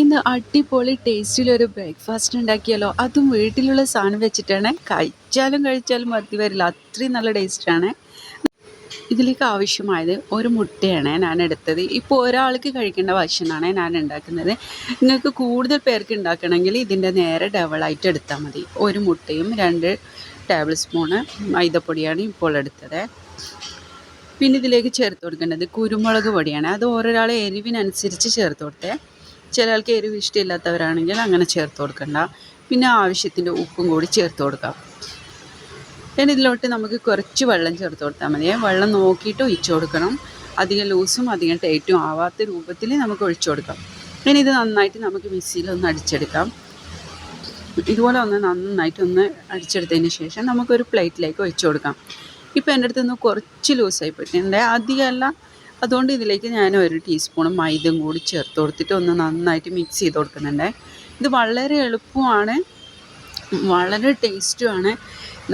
ഇന്ന് അടിപൊളി ടേസ്റ്റിലൊരു ബ്രേക്ക്ഫാസ്റ്റ് ഉണ്ടാക്കിയാലോ? അതും വീട്ടിലുള്ള സാധനം വെച്ചിട്ടാണ്. കഴിച്ചാലും കഴിച്ചാലും മതി വരില്ല. അത്രയും നല്ല ടേസ്റ്റാണ് ഇതിലേക്ക് ആവശ്യമായത് ഒരു മുട്ടയാണ് ഞാൻ എടുത്തത്. ഇപ്പോൾ ഒരാൾക്ക് കഴിക്കേണ്ട ഭക്ഷണമാണ് ഞാൻ ഉണ്ടാക്കുന്നത്. നിങ്ങൾക്ക് കൂടുതൽ പേർക്ക് ഉണ്ടാക്കണമെങ്കിൽ ഇതിന്റെ നേരെ ഡബിളായിട്ട് എടുത്താൽ മതി. ഒരു മുട്ടയും രണ്ട് ടേബിൾ സ്പൂണ് മൈദപ്പൊടിയാണ് ഇപ്പോൾ എടുത്തത്. പിന്നെ ഇതിലേക്ക് ചേർത്ത് കൊടുക്കേണ്ടത് കുരുമുളക് പൊടിയാണ്. അത് ഓരോരാളെ എരിവിനനുസരിച്ച് ചേർത്ത് കൊടുത്തേ. ചില ആൾക്ക് എരിവ് ഇഷ്ടമില്ലാത്തവരാണെങ്കിൽ അങ്ങനെ ചേർത്ത് കൊടുക്കണ്ട. പിന്നെ ആവശ്യത്തിന്റെ ഉപ്പും കൂടി ചേർത്ത് കൊടുക്കാം. പിന്നെ ഇതിലോട്ട് നമുക്ക് കുറച്ച് വെള്ളം ചേർത്ത് കൊടുത്താൽ മതി. വെള്ളം നോക്കിയിട്ട് ഒഴിച്ചു കൊടുക്കണം. അധികം ലൂസും അധികം ടൈറ്റും ആവാത്ത രൂപത്തിൽ നമുക്ക് ഒഴിച്ചു കൊടുക്കാം. പിന്നെ ഇത് നന്നായിട്ട് നമുക്ക് മിക്സിയിലൊന്ന് അടിച്ചെടുക്കാം. ഇതുപോലെ ഒന്ന് നന്നായിട്ട് ഒന്ന് അടിച്ചെടുത്തതിന് ശേഷം നമുക്കൊരു പ്ലേറ്റിലേക്ക് ഒഴിച്ചു കൊടുക്കാം. ഇപ്പോൾ എന്റെ അടുത്ത് നിന്ന് കുറച്ച് ലൂസായി പോയിട്ടുണ്ട്. അധികമല്ല അതുകൊണ്ട് ഇതിലേക്ക് ഞാൻ ഒരു ടീസ്പൂൺ മൈദയും കൂടി ചേർത്ത് കൊടുത്തിട്ട് ഒന്ന് നന്നായിട്ട് മിക്സ് ചെയ്ത് കൊടുക്കുന്നുണ്ട്. ഇത് വളരെ എളുപ്പമാണ്. വളരെ ടേസ്റ്റുമാണ്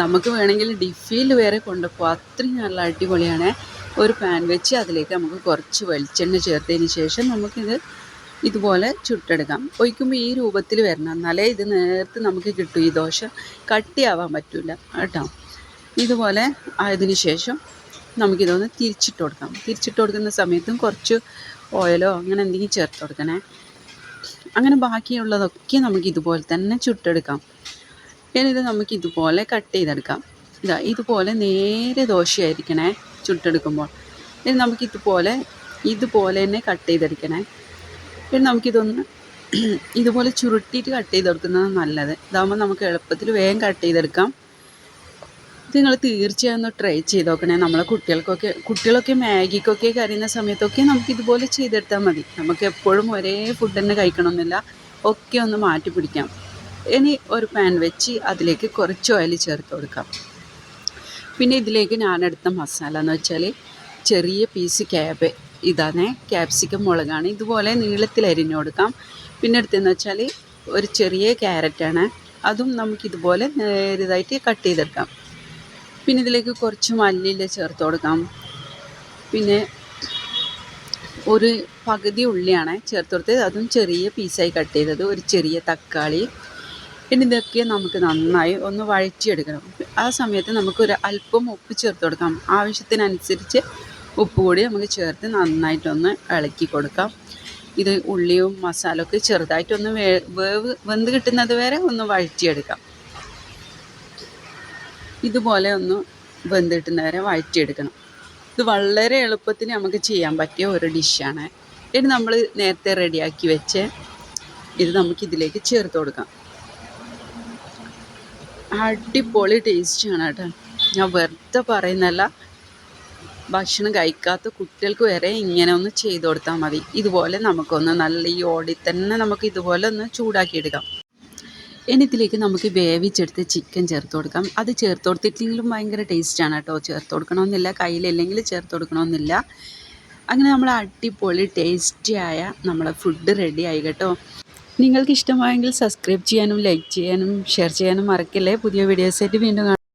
നമുക്ക് വേണമെങ്കിൽ ഡിഫിയിൽ വേറെ കൊണ്ടുപോകാം. അത്രയും നല്ല അടിപൊളിയാണ്. ഒരു പാൻ വെച്ച് അതിലേക്ക് നമുക്ക് കുറച്ച് വെളിച്ചെണ്ണ ചേർത്തതിന് ശേഷം നമുക്കിത് ഇതുപോലെ ചുട്ടെടുക്കാം. ഒഴിക്കുമ്പോൾ ഈ രൂപത്തിൽ വരണം. എന്നാലേ ഇത് നേർത്ത് നമുക്ക് കിട്ടും. ഈ ദോശ കട്ടിയാവാൻ പറ്റില്ല കേട്ടോ? ഇതുപോലെ ആയതിനു ശേഷം നമുക്കിതൊന്ന് തിരിച്ചിട്ട് കൊടുക്കാം. തിരിച്ചിട്ട് കൊടുക്കുന്ന സമയത്തും കുറച്ച് ഓയിലോ അങ്ങനെ എന്തെങ്കിലും ചേർത്ത് കൊടുക്കണേ. അങ്ങനെ ബാക്കിയുള്ളതൊക്കെ നമുക്ക് ഇതുപോലെ തന്നെ ചുട്ടെടുക്കാം. ഇനിയിത് നമുക്ക് ഇതുപോലെ കട്ട് ചെയ്തെടുക്കാം. ഇതാ ഇതുപോലെ നേരെ ദോശയായിരിക്കണേ ചുട്ടെടുക്കുമ്പോൾ. ഇനി നമുക്ക് ഇതുപോലെ ഇതുപോലെ തന്നെ കട്ട് ചെയ്തെടുക്കണേ. പിന്നെ നമുക്കിതൊന്ന് ഇതുപോലെ ചുരുട്ടിയിട്ട് കട്ട് ചെയ്തെടുക്കുന്നതാണ് നല്ലത്. ഇതാകുമ്പോൾ നമുക്ക് എളുപ്പത്തിൽ വേഗം കട്ട് ചെയ്തെടുക്കാം. ഇത് നിങ്ങൾ തീർച്ചയായും ഒന്ന് ട്രൈ ചെയ്ത് നോക്കണേ നമ്മളെ കുട്ടികൾക്കൊക്കെ കുട്ടികളൊക്കെ മാഗിക്കൊക്കെ കരയുന്ന സമയത്തൊക്കെ നമുക്ക് ഇതുപോലെ ചെയ്തെടുത്താൽ മതി. നമുക്ക് എപ്പോഴും ഒരേ ഫുഡ് തന്നെ കഴിക്കണമെന്നില്ല. ഒക്കെ ഒന്ന് മാറ്റി പിടിക്കാം. ഇനി ഒരു പാൻ വെച്ച് അതിലേക്ക് കുറച്ച് ഓയിൽ ചേർത്ത് കൊടുക്കാം. പിന്നെ ഇതിലേക്ക് ഞാനെടുത്ത മസാല എന്ന് വെച്ചാൽ ചെറിയ പീസ് ക്യാബ് ഇതാണ് ക്യാപ്സിക്കം മുളകാണ്. ഇതുപോലെ നീളത്തിൽ അരിഞ്ഞു കൊടുക്കാം. പിന്നെ എടുത്തതെന്ന് വെച്ചാൽ ഒരു ചെറിയ ക്യാരറ്റാണ് അതും നമുക്കിതുപോലെ നേരിതായിട്ട് കട്ട് ചെയ്തെടുക്കാം. പിന്നെ ഇതിലേക്ക് കുറച്ച് മല്ലിയില ചേർത്ത് കൊടുക്കാം. പിന്നെ ഒരു പകുതി ഉള്ളിയാണ് ചേർത്ത് കൊടുത്തത്. അതും ചെറിയ പീസായി കട്ട് ചെയ്തത്. ഒരു ചെറിയ തക്കാളി. പിന്നെ ഇതൊക്കെ നമുക്ക് നന്നായി ഒന്ന് വഴറ്റിയെടുക്കണം. ആ സമയത്ത് നമുക്കൊരു അല്പം ഉപ്പ് ചേർത്ത് കൊടുക്കാം. ആവശ്യത്തിനനുസരിച്ച് ഉപ്പ് കൂടി നമുക്ക് ചേർത്ത് നന്നായിട്ടൊന്ന് ഇളക്കി കൊടുക്കാം. ഇത് ഉള്ളിയും മസാലയൊക്കെ ചെറുതായിട്ടൊന്ന് വേവ് വെന്ത് കിട്ടുന്നത് വരെ ഒന്ന് വഴറ്റിയെടുക്കാം. ഇതുപോലെ ഒന്ന് വെന്ത് നേരെ വഴറ്റിയെടുക്കണം. ഇത് വളരെ എളുപ്പത്തിൽ നമുക്ക് ചെയ്യാൻ പറ്റിയ ഒരു ഡിഷാണ്. ഇനി നമ്മൾ നേരത്തെ റെഡിയാക്കി വെച്ച് ഇത് നമുക്ക് ഇതിലേക്ക് ചേർത്ത് കൊടുക്കാം. അടിപൊളി ടേസ്റ്റാണ് കേട്ടോ. ഞാൻ വെറുതെ പറയുന്നല്ല ഭക്ഷണം കഴിക്കാത്ത കുട്ടികൾക്ക് വരെ ഇങ്ങനെ ഒന്ന് ചെയ്തു കൊടുത്താൽ മതി. ഇതുപോലെ നമുക്കൊന്ന് നല്ല ഈ ഓടി തന്നെ നമുക്ക് ഇതുപോലെ ഒന്ന് ചൂടാക്കി എടുക്കാം ഇനി ഇതിലേക്ക് നമുക്ക് വേവിച്ചെടുത്ത് ചിക്കൻ ചേർത്ത് കൊടുക്കാം. അത് ചേർത്ത് കൊടുത്തിട്ടില്ലെങ്കിലും ഭയങ്കര ടേസ്റ്റാണ് കേട്ടോ. ചേർത്ത് കൊടുക്കണമെന്നില്ല കയ്യിലില്ലെങ്കിൽ ചേർത്ത് കൊടുക്കണമെന്നില്ല. അങ്ങനെ നമ്മൾ അടിപൊളി ടേസ്റ്റിയായ നമ്മളെ ഫുഡ് റെഡി ആയി കേട്ടോ. നിങ്ങൾക്ക് ഇഷ്ടമായെങ്കിൽ സബ്സ്ക്രൈബ് ചെയ്യാനും ലൈക്ക് ചെയ്യാനും ഷെയർ ചെയ്യാനും മറക്കില്ലേ. പുതിയ വീഡിയോസായിട്ട് വീണ്ടും